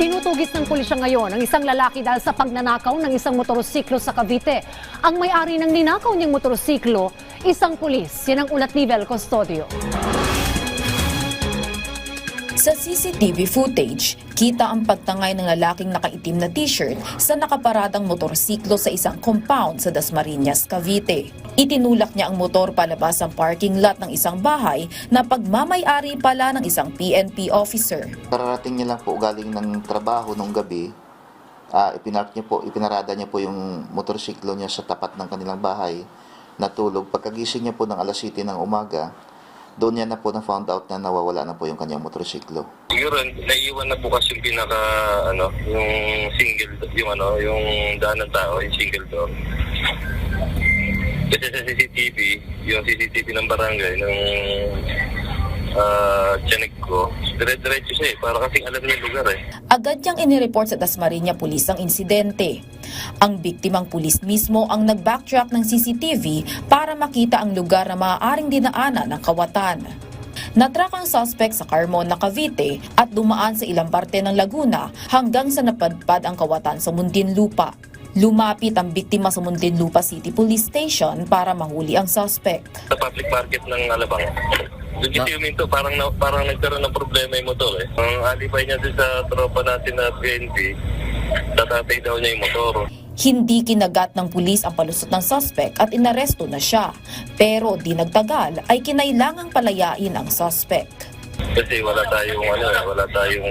Tinutugis ng pulisya ngayon ang isang lalaki dahil sa pagnanakaw ng isang motorsiklo sa Cavite. Ang may-ari ng ninakaw niyang motorsiklo, isang pulis. Yan ang ulat ni Vel Custodio. Sa CCTV footage, kita ang pagtangay ng lalaking nakaitim na t-shirt sa nakaparadang motorsiklo sa isang compound sa Dasmariñas, Cavite. Itinulak niya ang motor palabas ang parking lot ng isang bahay na pagmamayari pala ng isang PNP officer. Kararating niya lang po galing ng trabaho nung gabi. Ah, ipinark niya po, ipinarada niya po yung motorsiklo niya sa tapat ng kanilang bahay. Natulog. Pagkagising niya po ng alas 7 ng umaga, doon niya na po na found out na nawawala na po yung kanyang motorsiklo. Siguro naiiwan na bukas yung pinaka ano, yung single yung ano, yung daan ng tao, yung single door. Kasi sa CCTV, yung CCTV ng barangay ng ah tiyanig ko, dire-diretso siya eh. Para kasing alam niya yung lugar eh. Agad niyang inireport sa Dasmariña Police ang insidente. Ang biktimang pulis mismo ang nag-backtrack ng CCTV para makita ang lugar na maaaring dinaanan ng kawatan. Natrack ang suspect sa Carmona, Cavite at dumaan sa ilang parte ng Laguna hanggang sa napadpad ang kawatan sa Muntinlupa. Lumapit ang biktima sa Muntinlupa City Police Station para mahuli ang suspect. Sa public market ng Alabang. Doon kasi parang, na, parang nagkaroon ng problema yung motor eh. Ang alibay niya doon sa tropa natin na PNP, tatatay daw niya yung motor. Hindi kinagat ng pulis ang palusot ng suspect at inaresto na siya. Pero di nagtagal ay kinailangang palayain ang suspect. Kasi wala tayong ano, eh, wala tayong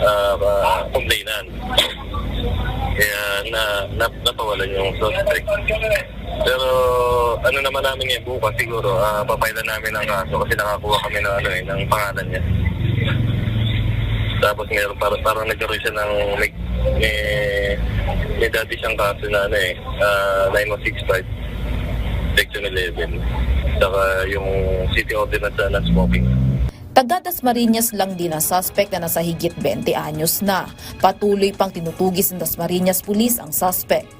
uh, uh, complainant. Kaya na, na napawalan yung suspect. Pero ano naman namin ngayon bukas siguro, uh, papailan namin ang kaso kasi nakakuha kami ng ano eh, ng pangalan niya. Tapos meron parang, parang nagkaroon siya ng may, may, may dati siyang kaso na ano eh, uh, 9165 section 11. Saka yung city ordinance na smoking. Taga Dasmariñas lang din ang suspect na nasa higit 20 anyos na. Patuloy pang tinutugis ng Dasmariñas Police ang suspect.